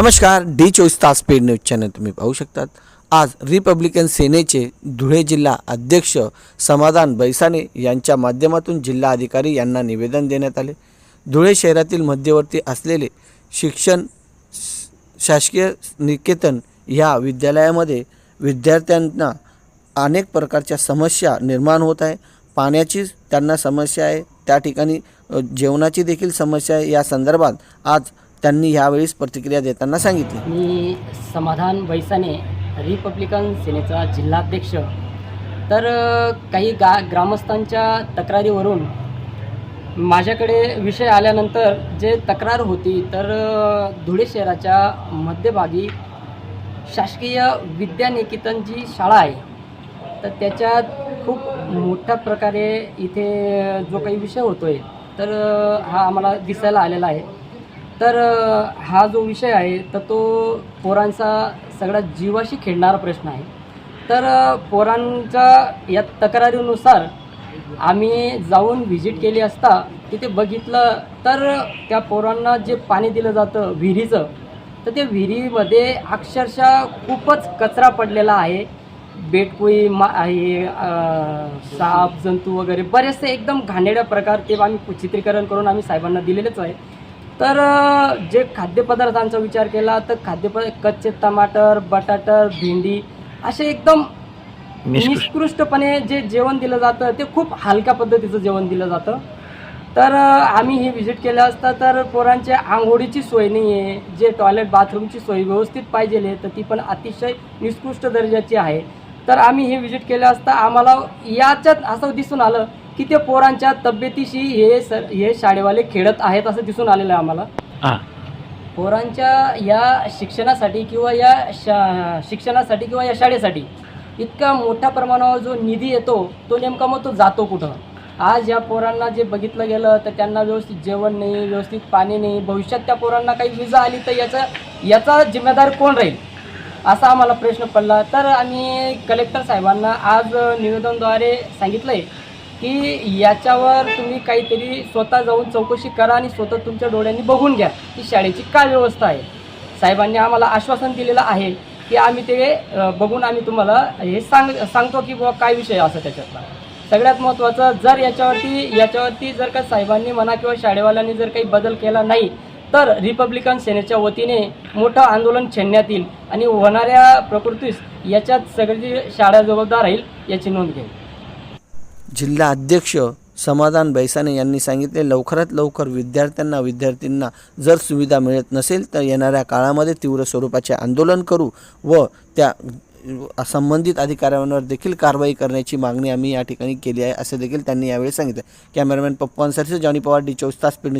नमस्कार डी चोवीस तास पेड न्यूज चॅनल तुम्ही पाहू शकतात. आज रिपब्लिकन सेनेचे धुळे जिल्हा अध्यक्ष समाधान बैसाने यांच्या माध्यमातून जिल्हा अधिकारी यांना निवेदन देण्यात आले. धुळे शहरातील मध्यवर्ती असलेले शिक्षण शासकीय निकेतन ह्या विद्यालयामध्ये विद्यार्थ्यांना अनेक प्रकारच्या समस्या निर्माण होत आहे. पाण्याची त्यांना समस्या आहे त्या ठिकाणी जेवणाची देखील समस्या आहे. या संदर्भात आज त्यांनी यावेळेस प्रतिक्रिया देताना सांगितली. मी समाधान वैसाने रिपब्लिकन सेनेचा जिल्हाध्यक्ष. तर काही गा ग्रामस्थांच्या तक्रारीवरून माझ्याकडे विषय आल्यानंतर जे तक्रार होती तर धुळे शहराच्या मध्यभागी शासकीय विद्यानिकेतन जी शाळा आहे. तर त्याच्यात खूप मोठ्या प्रकारे इथे जो काही विषय होतो आहे तर हा आम्हाला दिसायला आलेला आहे. तर हा जो विषय आहे तर तो पोरांचा सगळ्या जीवाशी खेळणारा प्रश्न आहे. तर पोरांच्या या तक्रारीनुसार आम्ही जाऊन व्हिजिट केली असता तिथे बघितलं तर त्या पोरांना जे पाणी दिलं जातं विहिरीचं तर त्या विहिरीमध्ये अक्षरशः खूपच कचरा पडलेला आहे. बेटकुळी मा आहे साप जंतू वगैरे बरेचसे एकदम घाणेड्या प्रकार ते आम्ही चित्रीकरण करून आम्ही साहेबांना दिलेलेच आहे. तर जे खाद्यपदार्थांचा विचार केला तर खाद्यप कच्चे टमाटर बटाटर भेंडी असे एकदम निष्कृष्टपणे जे जेवण दिलं जातं ते खूप हलक्या पद्धतीचं जेवण दिलं जातं. तर आम्ही ही व्हिजिट केलं असता तर पोरांच्या आंघोळीची सोय नाही आहे जे टॉयलेट बाथरूमची सोय व्यवस्थित पाहिजे तर ती पण अतिशय निकृष्ट दर्जाची आहे. तर आम्ही ही व्हिजिट केलं असता आम्हाला याच्यात असं दिसून आलं की ते पोरांच्या तब्येतीशी हे सर हे शाळेवाले खेळत आहेत असं दिसून आलेलं आहे आम्हाला. पोरांच्या या शिक्षणासाठी किंवा या शा शिक्षणासाठी किंवा या शाळेसाठी इतका मोठ्या प्रमाणावर जो निधी येतो तो नेमका मग तो जातो कुठं? आज या पोरांना जे बघितलं गेलं तर त्यांना व्यवस्थित जेवण नाही व्यवस्थित पाणी नाही भविष्यात त्या पोरांना काही विजा आली तर याचा याचा जिम्मेदार कोण राहील? असा आम्हाला प्रश्न पडला. तर आम्ही कलेक्टर साहेबांना आज निवेदनद्वारे सांगितलं आहे की याच्यावर तुम्ही काहीतरी स्वतः जाऊन चौकशी करा आणि स्वतः तुमच्या डोळ्यांनी बघून घ्या. की शाळेची काय व्यवस्था आहे. साहेबांनी आम्हाला आश्वासन दिलेलं आहे की आम्ही ते बघून आम्ही तुम्हाला हे सांग सांगतो की बुवा काय विषय असं त्याच्यातला. सगळ्यात महत्त्वाचं जर याच्यावरती याच्यावरती जर का साहेबांनी म्हणा किंवा शाळेवाल्यांनी जर काही बदल केला नाही तर रिपब्लिकन सेनेच्या वतीने मोठं आंदोलन छेडण्यात येईल आणि होणाऱ्या प्रकृतीस याच्यात सगळी शाळा जबाबदार राहील याची नोंद घेईल. जिल्हा अध्यक्ष समाधान बैसाने यांनी सांगितले लवकरात लवकर विद्यार्थ्यांना विद्यार्थ्यांना जर सुविधा मिळत नसेल तर येणाऱ्या काळामध्ये तीव्र स्वरूपाचे आंदोलन करू व त्या संबंधित अधिकाऱ्यांवर देखील कारवाई करण्याची मागणी आम्ही या ठिकाणी केली आहे असे देखील त्यांनी यावेळी सांगितले. Cameraman Pappu Johnny Pawar D चोवीस तास पेड